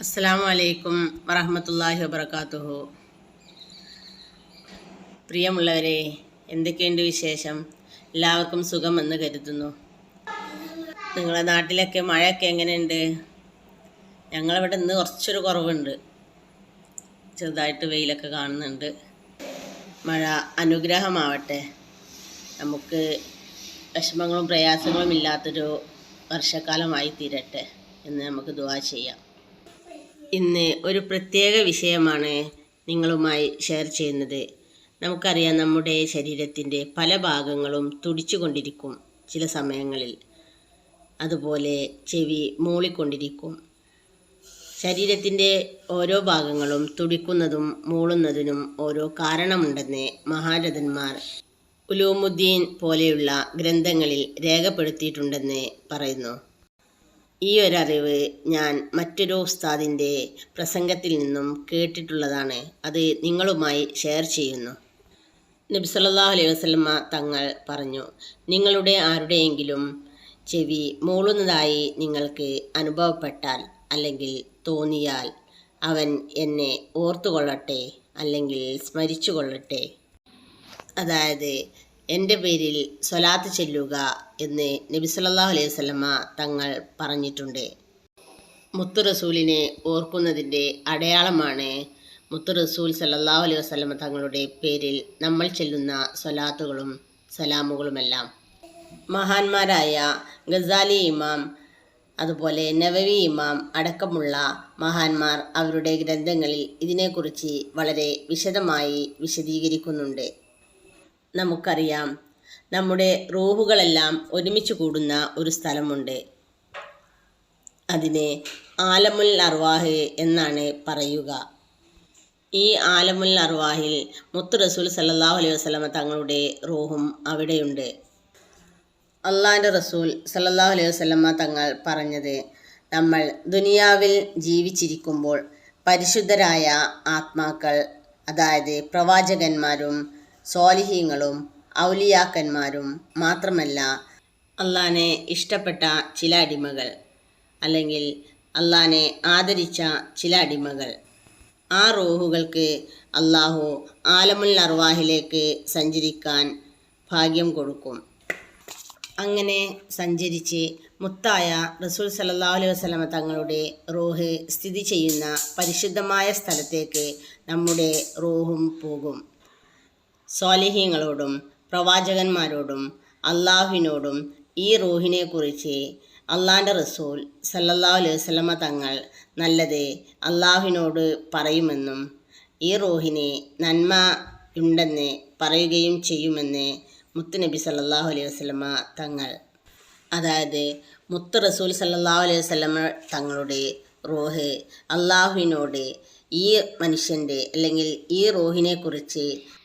അസ്സാം വലൈക്കും വറഹമത്തല്ലാഹി വബർക്കാത്തുഹു പ്രിയമുള്ളവരെ എന്തൊക്കെയുണ്ട് വിശേഷം? എല്ലാവർക്കും സുഖമെന്ന് കരുതുന്നു. നിങ്ങളുടെ നാട്ടിലൊക്കെ മഴയൊക്കെ എങ്ങനെയുണ്ട്? ഞങ്ങളിവിടെ ഇന്ന് കുറച്ചൊരു കുറവുണ്ട്. ചെറുതായിട്ട് വെയിലൊക്കെ കാണുന്നുണ്ട്. മഴ അനുഗ്രഹമാവട്ടെ. നമുക്ക് വിഷമങ്ങളും പ്രയാസങ്ങളും ഇല്ലാത്തൊരു വർഷക്കാലമായി തീരട്ടെ എന്ന് നമുക്ക് ദുവാ ചെയ്യാം. ഇന്ന് ഒരു പ്രത്യേക വിഷയമാണ് നിങ്ങളുമായി ഷെയർ ചെയ്യുന്നത്. നമുക്കറിയാം നമ്മുടെ ശരീരത്തിന്റെ പല ഭാഗങ്ങളും തുടിച്ചുകൊണ്ടിരിക്കും ചില സമയങ്ങളിൽ. അതുപോലെ ചെവി മൂളിക്കൊണ്ടിരിക്കും. ശരീരത്തിന്റെ ഓരോ ഭാഗങ്ങളും തുടിക്കുന്നതും മൂളുന്നതിനും ഓരോ കാരണമുണ്ടെന്ന് മഹാരഥന്മാർ ഉലൂമുദ്ദീൻ പോലെയുള്ള ഗ്രന്ഥങ്ങളിൽ രേഖപ്പെടുത്തിയിട്ടുണ്ടെന്ന് പറയുന്നു. ഈ ഒരറിവ് ഞാൻ മറ്റൊരു ഉസ്താദിന്റെ പ്രസംഗത്തിൽ നിന്നും കേട്ടിട്ടുള്ളതാണ്. അത് നിങ്ങളുമായി ഷെയർ ചെയ്യുന്നു. നബി സല്ലല്ലാഹു അലൈഹി വസല്ലമ തങ്ങൾ പറഞ്ഞു നിങ്ങളുടെ ആരുടെയെങ്കിലും ചെവി മൂളുന്നതായി നിങ്ങൾക്ക് അനുഭവപ്പെട്ടാൽ അല്ലെങ്കിൽ തോന്നിയാൽ അവൻ എന്നെ ഓർത്തുകൊള്ളട്ടെ അല്ലെങ്കിൽ സ്മരിച്ചു കൊള്ളട്ടെ അതായത് എന്റെ പേരിൽ സ്വലാത്ത് ചെല്ലുക എന്ന് നബി സല്ലല്ലാഹു അലൈഹി വസല്ലമ തങ്ങൾ പറഞ്ഞിട്ടുണ്ട്. മുത്തു റസൂലിനെ ഓർക്കുന്നതിന്റെ അടയാളമാണ് മുത്തു റസൂൽ സല്ലല്ലാഹു അലൈഹി വസ്ലമ തങ്ങളുടെ പേരിൽ നമ്മൾ ചെല്ലുന്ന സ്വലാത്തുകളും സലാമുകളുമെല്ലാം. മഹാന്മാരായ ഗസാലി ഇമാം അതുപോലെ നവവി ഇമാം അടക്കമുള്ള മഹാന്മാർ അവരുടെ ഗ്രന്ഥങ്ങളിൽ ഇതിനെക്കുറിച്ച് വളരെ വിശദമായി വിശദീകരിക്കുന്നുണ്ട്. നമുക്കറിയാം. നമ്മുടെ റൂഹുകളെല്ലാം ഒരുമിച്ച് കൂടുന്ന ഒരു സ്ഥലമുണ്ട്. അതിനെ ആലമുൽ അർവാഹ് എന്നാണ് പറയുക. ഈ ആലമുൽ അർവാഹിൽ മുത്ത് റസൂൽ സല്ലാഹു അലൈഹി വസ്ലമ തങ്ങളുടെ റൂഹും അവിടെയുണ്ട്. അള്ളാഹിന്റെ റസൂൽ സല്ലാഹു അലൈഹി വസല്ലമ തങ്ങൾ പറഞ്ഞത് നമ്മൾ ദുനിയാവിൽ ജീവിച്ചിരിക്കുമ്പോൾ പരിശുദ്ധരായ ആത്മാക്കൾ അതായത് പ്രവാചകന്മാരും സ്വാലിഹീങ്ങളും ഔലിയാക്കന്മാരും മാത്രമല്ല അള്ളാനെ ഇഷ്ടപ്പെട്ട ചില അടിമകൾ അല്ലെങ്കിൽ അള്ളാനെ ആദരിച്ച ചില അടിമകൾ. ആ റൂഹുകൾക്ക് അള്ളാഹു ആലമുൽ അർവാഹിലേക്ക് സഞ്ചരിക്കാൻ ഭാഗ്യം കൊടുക്കും. അങ്ങനെ സഞ്ചരിച്ച് മുത്തായ റസൂൽ സല്ലല്ലാഹു അലൈഹി വസല്ലമ തങ്ങളുടെ റൂഹ് സ്ഥിതി ചെയ്യുന്ന പരിശുദ്ധമായ സ്ഥലത്തേക്ക് നമ്മുടെ റൂഹും പോകും. സ്വാലിഹ്യങ്ങളോടും പ്രവാചകന്മാരോടും അള്ളാഹുവിനോടും ഈ റൂഹിനെ കുറിച്ച് അള്ളാന്റെ റസൂൽ സല്ലല്ലാഹു അലൈഹി വസല്ലമ തങ്ങൾ നല്ലത് അള്ളാഹുവിനോട് പറയുമെന്നും ഈ റൂഹിന് നന്മ ഉണ്ടെന്ന് പറയുകയും ചെയ്യുമെന്ന് മുത്തുനബി സല്ലല്ലാഹു അലൈഹി വസല്ലമ തങ്ങൾ അതായത് മുത്ത് റസൂൽ സല്ലല്ലാഹു അലൈഹി വസല്ലമ തങ്ങളുടെ റോഹ് അള്ളാഹുവിനോട് ഈ മനുഷ്യന്റെ അല്ലെങ്കിൽ ഈ റോഹിനെക്കുറിച്ച് കുറിച്ച്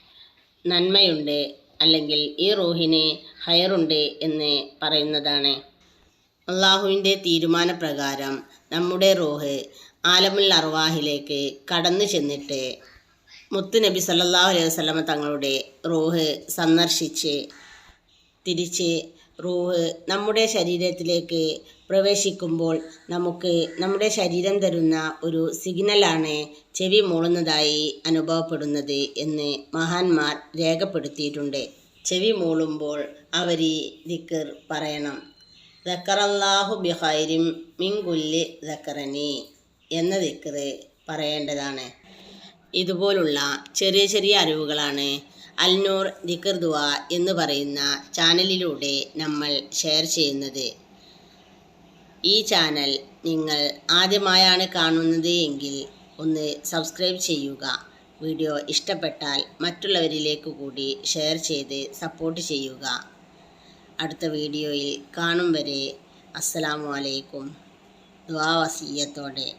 നന്മയുണ്ട് അല്ലെങ്കിൽ ഈ റൂഹിന് ഹയറുണ്ട് എന്ന് പറയുന്നതാണ്. അള്ളാഹുവിന്റെ തീരുമാനപ്രകാരം നമ്മുടെ റൂഹ് ആലമുൽ അർവാഹിലേക്ക് കടന്നു ചെന്നിട്ട് മുത്ത് നബി സല്ലല്ലാഹു അലൈഹി വസ്ലമ തങ്ങളുടെ റൂഹ് സന്ദർശിച്ച് തിരിച്ച് റൂഹ് നമ്മുടെ ശരീരത്തിലേക്ക് പ്രവേശിക്കുമ്പോൾ നമുക്ക് നമ്മുടെ ശരീരം തരുന്ന ഒരു സിഗ്നലാണ് ചെവി മൂളുന്നതായി അനുഭവപ്പെടുന്നത് എന്ന് മഹാന്മാർ രേഖപ്പെടുത്തിയിട്ടുണ്ട്. ചെവി മൂളുമ്പോൾ അവർ ദിക്കർ പറയണം. ദക്കറല്ലാഹു ബിഹൈരിം മിങ്കുല്ലി ദക്കറനി എന്ന ദിക്കർ പറയേണ്ടതാണ്. ഇതുപോലുള്ള ചെറിയ ചെറിയ അറിവുകളാണ് അൽനൂർ ദിക്കർ ദുവ എന്ന് പറയുന്ന ചാനലിലൂടെ നമ്മൾ ഷെയർ ചെയ്യുന്നത്. ഈ ചാനൽ നിങ്ങൾ ആദ്യമായാണ് കാണുന്നത് എങ്കിൽ ഒന്ന് സബ്സ്ക്രൈബ് ചെയ്യുക. വീഡിയോ ഇഷ്ടപ്പെട്ടാൽ മറ്റുള്ളവരിലേക്ക് കൂടി ഷെയർ ചെയ്ത് സപ്പോർട്ട് ചെയ്യുക. അടുത്ത വീഡിയോയിൽ കാണും വരെ. അസ്സലാമു അലൈക്കും. ദ്വാവസീയത്തോടെ